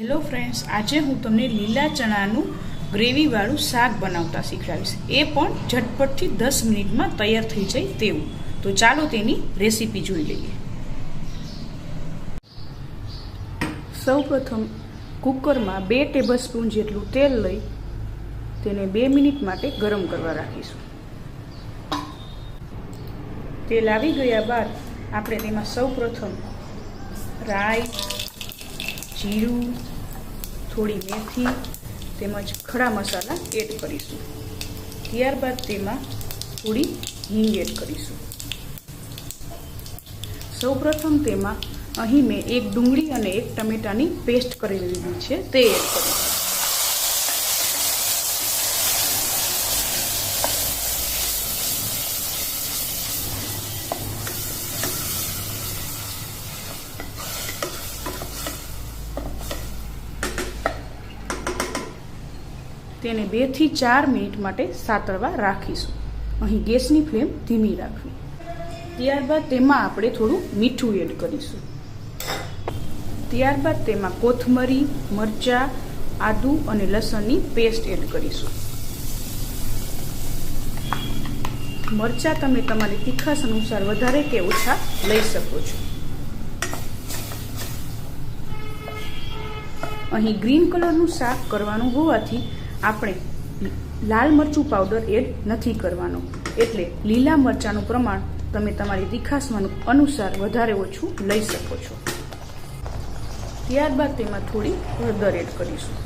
Hello friends આજે હું તમને લીલા ચણાનું ગ્રેવીવાળું શાક બનાવતા શીખવાડીશ. એ પણ ઝટપટથી દસ મિનિટમાં તૈયાર થઈ જાય તેવું. તો ચાલો તેની રેસીપી જોઈ લઈએ. સૌપ્રથમ કુકરમાં બે ટેબલસ્પૂન જેટલું તેલ લઈ તેને બે મિનિટ માટે ગરમ કરવા રાખીશું. તેલ આવી ગયા બાદ આપણે તેમાં સૌપ્રથમ રાઈ, જીરું થોડી મેથી તેમજ ખડા મસાલા એડ કરીશું. ત્યારબાદ તેમાં થોડી હિંગ એડ કરીશું. સૌપ્રથમ તેમાં અહીં મેં એક ડુંગળી અને એક ટમેટાની પેસ્ટ કરી લીધી છે, તે એડ કરીશું. તેને બેથી ચાર મિનિટ માટે સાતળવા રાખીશું. અહીં ગેસની ફ્લેમ ધીમી રાખવી. ત્યારબાદ તેમાં આપણે થોડું મીઠું એડ કરીશું. ત્યારબાદ તેમાં કોથમરી, મરચાં, આદુ અને લસણની પેસ્ટ એડ કરીશું. મરચાં તમે તમારી તીખાસ અનુસાર વધારે કે ઓછા લઈ શકો છો. અહીં ગ્રીન કલરનું શાક કરવાનું હોવાથી આપણે લાલ મરચું પાવડર એડ નથી કરવાનો. એટલે લીલા મરચાંનું પ્રમાણ તમે તમારી તીખાસમાં અનુસાર વધારે ઓછું લઈ શકો છો. ત્યારબાદ તેમાં થોડી હળદર એડ કરીશું.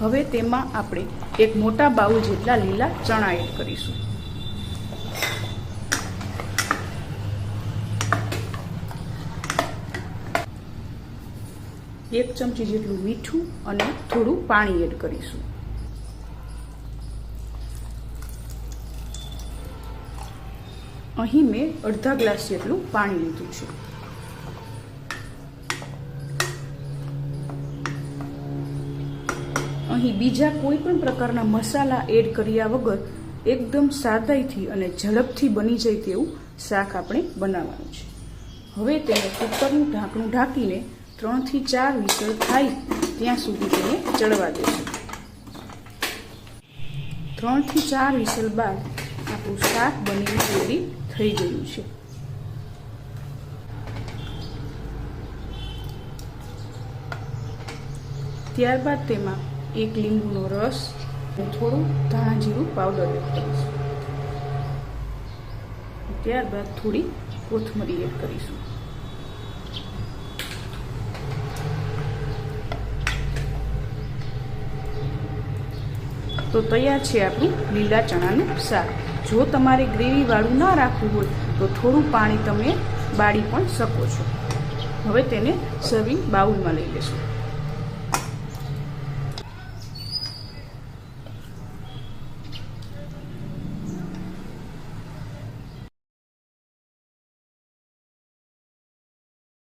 હવે તેમાં આપણે એક મોટા બાઉલ જેટલા લીલા ચણા એડ કરીશું. એક ચમચી જેટલું મીઠું અને થોડું પાણી એડ કરીશું. અહીં મેં અડધા ગ્લાસ જેટલું પાણી લીધું છે. અહીં બીજા કોઈ પણ પ્રકારના મસાલા એડ કર્યા વગર એકદમ સાદાઈથી અને ઝડપથી બની જાય તેવું શાક આપણે બનાવવાનું છે. હવે તેને કુકરનું ઢાંકણું ઢાંકીને ત્રણથી ચાર વિસળ થાય, ત્યાં સુધી તેને ચડવા દેશું ત્રણથી ચાર વિસલ બાદ આપણું શાક બનીને રેડી થઈ ગયું છે. ત્યારબાદ તેમાં એક લીંબુનો રસ અને થોડું ધાણા જીરું પાવડર એડ કરીશું. ત્યારબાદ થોડી કોથમરી એડ કરીશું. તો તૈયાર છે આપણું લીલા ચણાનું શાક. જો તમારે ગ્રેવીવાળું ના રાખવું હોય, તો થોડું પાણી તમે બાળી પણ શકો છો. હવે તેને સર્વિંગ બાઉલમાં લઈ લેશું.